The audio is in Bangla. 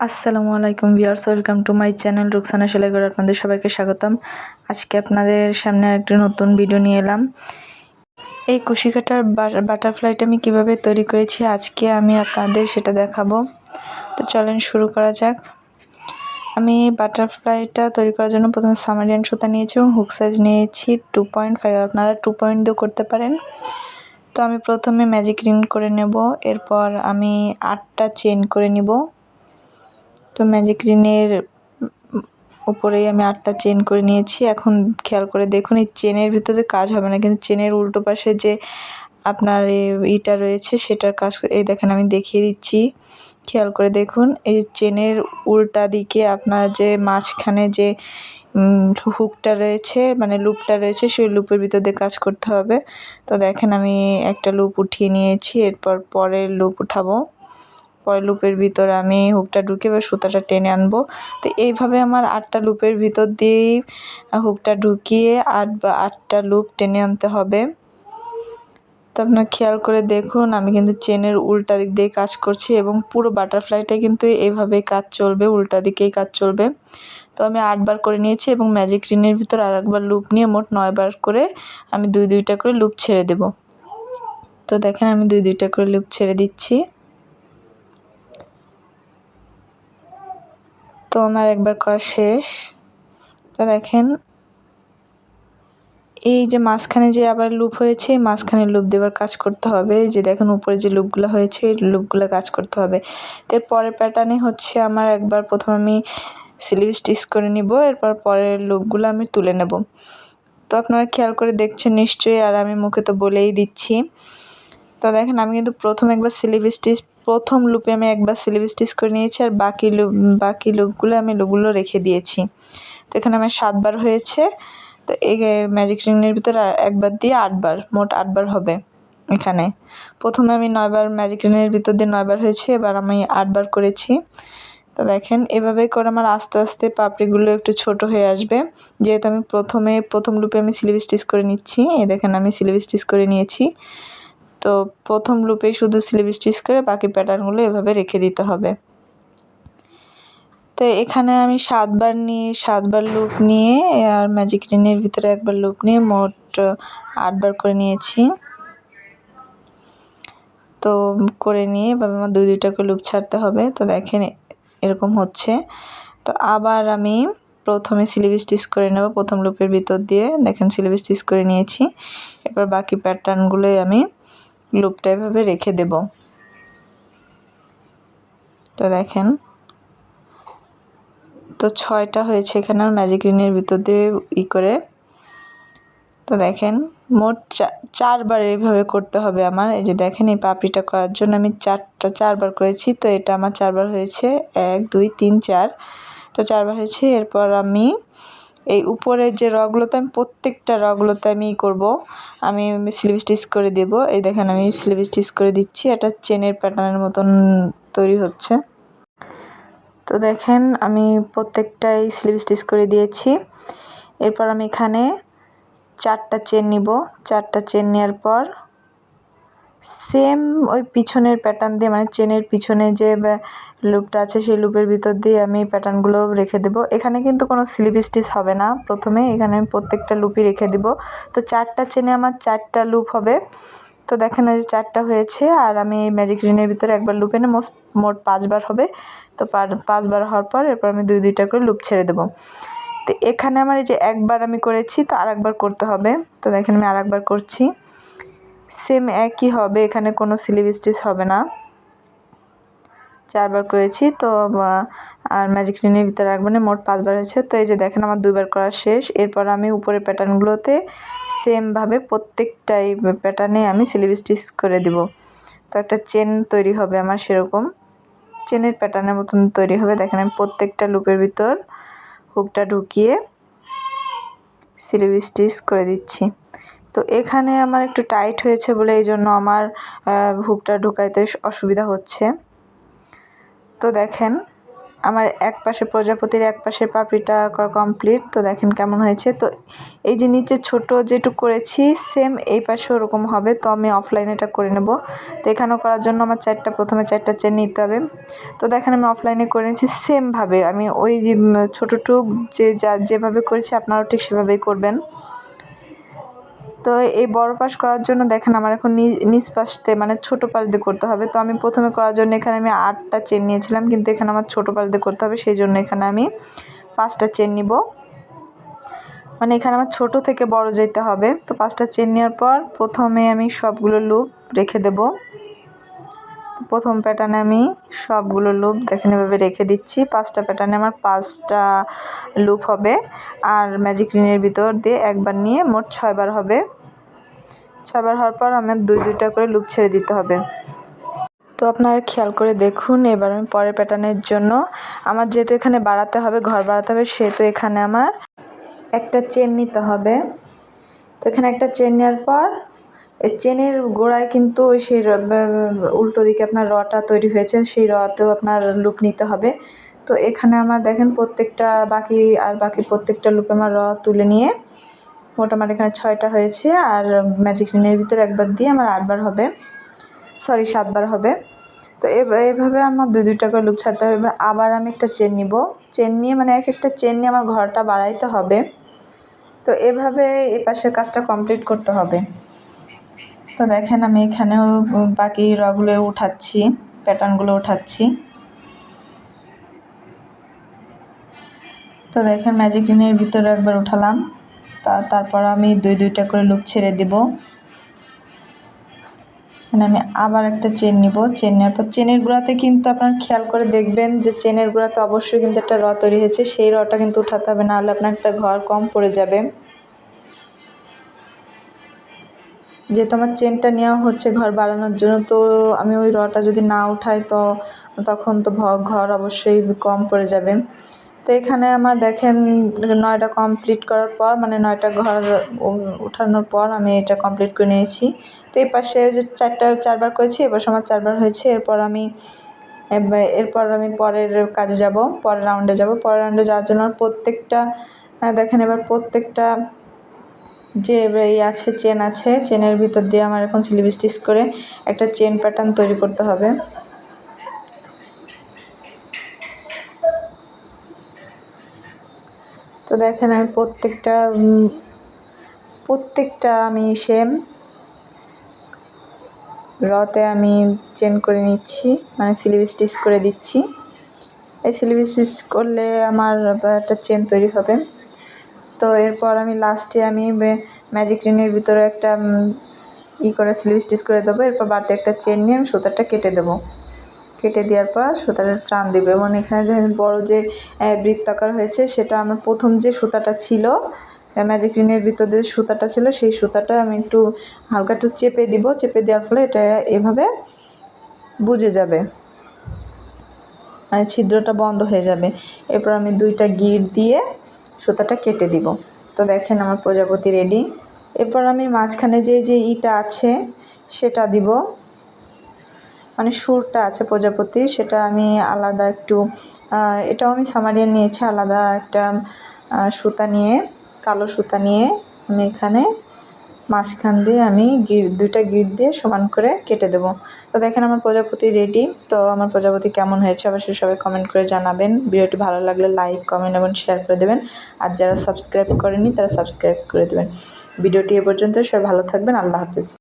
আসসালামু আলাইকুম viewers, welcome to my channel Ruksana Selaigarh. আপনাদের সবাইকে স্বাগতম। আজকে আপনাদের সামনে একটি নতুন ভিডিও নিয়ে এলাম। এই কুশি কাটার বাটারফ্লাইটা আমি কীভাবে তৈরি করেছি, আজকে আমি আপনাদের সেটা দেখাবো। তো চলেন শুরু করা যাক। আমি বাটারফ্লাইটা তৈরি করার জন্য প্রথমে সামারিয়ান সুতা নিয়েছি এবং হুক সাইজ নিয়েছি টু পয়েন্ট ফাইভ আপনারা টু পয়েন্ট দিয়েও করতে পারেন। তো আমি প্রথমে ম্যাজিক রিং করে নেব। এরপর আমি আটটা চেন করে নিব। তো ম্যাজিক রিনের উপরেই আমি আটটা চেন করে নিয়েছি। এখন খেয়াল করে দেখুন, এই চেনের ভিতরে কাজ হবে না। কিন্তু চেনের উল্টো পাশে যে আপনার ইটা রয়েছে, সেটার কাজ, এই দেখেন আমি দেখিয়ে দিচ্ছি। খেয়াল করে দেখুন, এই চেনের উল্টা দিকে আপনার যে মাঝখানে যে হুকটা রয়েছে মানে লুপটা রয়েছে, সেই লুপের ভিতর দিয়ে কাজ করতে হবে। তো দেখেন আমি একটা লুপ উঠিয়ে নিয়েছি, এরপর পরের লুপ উঠাবো। পরের লুপের ভিতর আমি হুকটা ঢুকে বা সুতাটা টেনে আনব। তো এইভাবে আমার আটটা লুপের ভিতর দিয়েই হুকটা ঢুকিয়ে আট বা আটটা লুপ টেনে আনতে হবে। তো আপনার খেয়াল করে দেখুন, আমি কিন্তু চেনের উল্টা দিক দিয়ে কাজ করছি এবং পুরো বাটারফ্লাইটা কিন্তু এইভাবেই কাজ চলবে, উল্টা দিকেই কাজ চলবে। তো আমি আটবার করে নিয়েছি এবং ম্যাজিক রিনের ভিতর আর একবার লুপ নিয়ে মোট নয়বার করে আমি দুই দুইটা করে লুপ ছেড়ে দেব। তো দেখেন আমি দুই দুইটা করে লুপ ছেড়ে দিচ্ছি। তো আমার একবার করা শেষ। তো দেখেন, এই যে মাঝখানে যে আবার লুপ হয়েছে মাঝখানে লুপ দেওয়ার কাজ করতে হবে। যে দেখেন, উপরে যে লুপগুলো হয়েছে, এই লুপগুলো কাজ করতে হবে। এর পরের প্যাটার্নে হচ্ছে আমার একবার প্রথম আমি স্লিভ স্টিচ করে নিব, এরপর পরের লুপগুলো আমি তুলে নেব। তো আপনারা খেয়াল করে দেখছেন নিশ্চয়ই, আর আমি মুখে তো বলেই দিচ্ছি। তো দেখেন, আমি কিন্তু প্রথম একবার স্লিভ স্টিচ প্রথম লুপে আমি একবার স্লিভ স্টিচ করে নিয়েছি আর বাকি লুপ বাকি লুপগুলো আমি লুপগুলো রেখে দিয়েছি। তো এখানে আমার সাতবার হয়েছে। তো এই ম্যাজিক রিংয়ের ভিতরে একবার দিয়ে আটবার, মোট আটবার হবে এখানে। প্রথমে আমি নয়বার ম্যাজিক রিংয়ের ভিতর দিয়ে নয়বার হয়েছে, এবার আমি আটবার করেছি। তো দেখেন, এভাবে করে আমার আস্তে আস্তে পাপড়িগুলো একটু ছোট হয়ে আসবে। যেহেতু আমি প্রথমে, প্রথম লুপে আমি স্লিভ স্টিচ করে নিচ্ছি, এই দেখেন আমি স্লিভ স্টিচ করে নিয়েছি। তো প্রথম লুপেই শুধু স্লিভ স্টিচ করে বাকি প্যাটার্নগুলো এভাবে রেখে দিতে হবে। তো এখানে আমি সাতবার নিয়ে, সাতবার লুপ নিয়ে আর ম্যাজিক রিনের ভিতরে একবার লুপ নিয়ে মোট আটবার করে নিয়েছি। তো করে নিয়ে এভাবে আমার দুই, দুইটা করে লুপ ছাড়তে হবে। তো দেখেন এরকম হচ্ছে। তো আবার আমি প্রথমে স্লিভ স্টিচ করে নেব প্রথম লুপের ভিতর দিয়ে। দেখেন স্লিভ স্টিচ করে নিয়েছি। এবার বাকি প্যাটার্নগুলোই আমি লুপটা এভাবে রেখে দেব। তো দেখেন, তো ছয়টা হয়েছে এখানে ম্যাজিক রিনের ভিতর দিয়ে ই করে। তো দেখেন, মোট চারবার এইভাবে করতে হবে আমার। এই যে দেখেন, এই পাপড়িটা করার জন্য আমি চারটা, চারবার করেছি। তো এটা আমার চারবার হয়েছে, এক, দুই, তিন, চার। তো চারবার হয়েছে, এরপর আমি এই উপরের যে রগুলোতে আমি, প্রত্যেকটা রগুলোতে আমি করব। আমি স্লিভ স্টিচ করে দেব। এই দেখেন, আমি স্লিভ স্টিচ করে দিচ্ছি। এটা চেনের প্যাটার্নের মতন তৈরি হচ্ছে। তো দেখেন, আমি প্রত্যেকটাই স্লিভ স্টিচ করে দিয়েছি। এরপর আমি এখানে চারটা চেন নিব। চারটা চেন নেওয়ার পর সেম ওই পিছনের প্যাটার্ন দিয়ে মানে চেনের পিছনে যে লুপটা আছে, সেই লুপের ভিতর দিয়ে আমি প্যাটার্নগুলো রেখে দেবো। এখানে কিন্তু কোনো স্লিভ স্টিচ হবে না প্রথমে, এখানে আমি প্রত্যেকটা লুপই রেখে দেবো। তো চারটা চেনে আমার চারটা লুপ হবে। তো দেখেন যে চারটা হয়েছে, আর আমি ম্যাজিক রিনের ভিতরে একবার লুপ এনে মোস্ট, মোট পাঁচবার হবে। তো পাঁচবার হওয়ার পর এরপর আমি দুই, দুইটা করে লুপ ছেড়ে দেবো। তো এখানে আমার এই যে একবার আমি করেছি, তো আর একবার করতে হবে। তো দেখেন আমি আর একবার করছি। সেম একই হবে, এখানে কোনো স্লিভ হবে না। চারবার করেছি তো আর ম্যাজিক রিনের ভিতরে রাখব না, মোট পাঁচবার হয়েছে। তো এই যে দেখেন আমার দুইবার করা শেষ, এরপর আমি উপরের প্যাটার্নগুলোতে সেমভাবে প্রত্যেকটাই প্যাটার্নে আমি স্লিভ করে দিব। তো একটা চেন তৈরি হবে আমার সেরকম। চেনের প্যাটার্নের মতন তৈরি হবে। দেখেন আমি প্রত্যেকটা লুপের ভিতর হুকটা ঢুকিয়ে স্লিভ করে দিচ্ছি। তো এখানে আমার একটু টাইট হয়েছে বলে এই জন্য আমার হুকটা ঢুকাইতে অসুবিধা হচ্ছে। তো দেখেন, আমার এক পাশে প্রজাপতির এক পাশে পাপড়িটা কমপ্লিট তো দেখেন কেমন হয়েছে। তো এই যে নিচে ছোট যেটুক করেছি সেম এই পাশে ওরকম হবে। তো আমি অফলাইনে এটা করে নেব। তো এখানেও করার জন্য আমার চারটা, প্রথমে চারটা চেন নিতে হবে। তো দেখেন আমি অফলাইনে করে নিয়েছি সেমভাবে আমি ওই ছোটোটুক যে, যা যেভাবে করেছি, আপনারাও ঠিক সেভাবেই করবেন। তো এই বড় পাশ করার জন্য দেখেন আমার এখন নিজ পাশতে মানে ছোট পাশ দিয়ে করতে হবে। তো আমি প্রথমে করার জন্য এখানে আমি আটটা চেন নিয়েছিলাম, কিন্তু এখানে আমার ছোট পাশ দিয়ে করতে হবে। সেই জন্য এখানে আমি পাঁচটা চেন নিব। মানে এখানে আমার ছোট থেকে বড় যেতে হবে। তো পাঁচটা চেন নেওয়ার পর প্রথমে আমি সবগুলো লুপ রেখে দেব। প্রথম প্যাটার্নে আমি সবগুলো লুপ দেখেন এভাবে রেখে দিচ্ছি। পাঁচটা প্যাটার্নে আমার পাঁচটা লুপ হবে আর ম্যাজিক রিনের ভিতর দিয়ে একবার নিয়ে মোট ছয়বার হবে। ছয়বার হওয়ার পর আমার দুই দুইটা করে লুপ ছেড়ে দিতে হবে। তো আপনারা খেয়াল করে দেখুন, এবার আমি পরের প্যাটার্নের জন্য আমার যেহেতু এখানে বাড়াতে হবে, ঘর বাড়াতে হবে, সেহেতু এখানে আমার একটা চেন নিতে হবে। তো এখানে একটা চেন নেওয়ার পর চেনের গোড়ায় কিন্তু সেই উল্টো দিকে আপনার রটা তৈরি হয়েছে, সেই রতেও আপনার লুপ নিতে হবে। তো এখানে আমার দেখেন প্রত্যেকটা বাকি আর বাকি প্রত্যেকটা লুপে আমার র তুলে নিয়ে মোটামুটি এখানে ছয়টা হয়েছে আর ম্যাজিক রিনের ভিতরে একবার দিয়ে আমার আটবার হবে। সরি, সাতবার হবে। তো এভাবে আমার দুই দুইটা করে লুপ ছাড়তে হবে। এবার আবার আমি একটা চেন নিব। চেন নিয়ে মানে এক একটা চেন নিয়ে আমার ঘরটা বাড়াইতে হবে। তো এভাবে এ পাশের কাজটা কমপ্লিট করতে হবে। তো দেখেন আমি এখানেও বাকি রগুলো উঠাচ্ছি, প্যাটার্নগুলো উঠাচ্ছি। তো দেখেন ম্যাজিক রিনের ভিতরে একবার উঠালাম, তা তারপর আমি দুই দুইটা করে লুপ ছেড়ে দেব। এখানে আমি আবার একটা চেন নিব চেন নেওয়ার পর চেনের গুঁড়াতে কিন্তু আপনার খেয়াল করে দেখবেন যে চেনের গুঁড়াতে অবশ্যই কিন্তু একটা র তৈরি হয়েছে, সেই রটা কিন্তু উঠাতে হবে, নাহলে আপনার একটা ঘর কম পড়ে যাবে। যেহেতু আমার চেনটা নেওয়া হচ্ছে ঘর বাড়ানোর জন্য, তো আমি ওই রটা যদি না উঠাই তো তখন তো ঘর অবশ্যই কম পড়ে যাবে। তো এখানে আমার দেখেন নয়টা কমপ্লিট করার পর মানে নয়টা ঘর উঠানোর পর আমি এটা কমপ্লিট করে নিয়েছি। তো এই পাশে যে চারটা, চারবার করেছি এবার আমার চারবার হয়েছে। এরপর আমি এরপর আমি পরের কাজে যাব, পরের রাউন্ডে যাব। পরের রাউন্ডে যাওয়ার জন্য প্রত্যেকটা দেখেন এবার প্রত্যেকটা যে এই আছে, চেন আছে, চেনের ভিতর দিয়ে আমার এখন স্লিভ স্টিচ করে একটা চেন প্যাটার্ন তৈরি করতে হবে। তো দেখেন আমি প্রত্যেকটা প্রত্যেকটা আমি সেম রতে আমি চেন করে নিচ্ছি মানে স্লিভ স্টিচ করে দিচ্ছি। এই স্লিভ স্টিচ করলে আমার একটা চেন তৈরি হবে। এরপর আমি লাস্টে আমি ম্যাজিক রিনের ভিতরে একটা ই করে স্লিভ স্টিচ করে দেবো। এরপর বাড়তে একটা চেন নিয়ে আমি সুতারটা কেটে দেবো। কেটে দেওয়ার পর সুতাটা টান দেবে। এবং এখানে যে বড় যে বৃত্তাকার হয়েছে, সেটা আমার প্রথম যে সুতাটা ছিল ম্যাজিক রিনের ভিতর যে সুতাটা ছিল, সেই সুতাটা আমি একটু হালকা একটু চেপে দিব। চেপে দেওয়ার ফলে এটা এভাবে বুঝে যাবে। মানে ছিদ্রটা বন্ধ হয়ে যাবে। এরপর আমি দুইটা গিট দিয়ে সুতাটা কেটে দিব। তো দেখেন আমার প্রজাপতি রেডি এরপর আমি মাঝখানে যে যে ইটা আছে, সেটা দিব। মানে সুরটা আছে প্রজাপতি সেটা আমি আলাদা একটু এটাও আমি সামারিয়ান নিয়েছি, আলাদা একটা সুতা নিয়ে, কালো সুতা নিয়ে আমি এখানে মাঝখান দিয়ে আমি গিট দুইটা গিট দিয়ে সমান করে কেটে দেবো। তো দেখেন আমার প্রজাপতি রেডি তো আমার প্রজাপতি কেমন হয়েছে অবশ্যই সবাই কমেন্ট করে জানাবেন। ভিডিওটি ভালো লাগলে লাইক কমেন্ট এবং শেয়ার করে দেবেন। আর যারা সাবস্ক্রাইব করেনি তারা সাবস্ক্রাইব করে দেবেন। ভিডিওটি এ পর্যন্ত সবাই ভালো থাকবেন, আল্লাহ হাফিজ।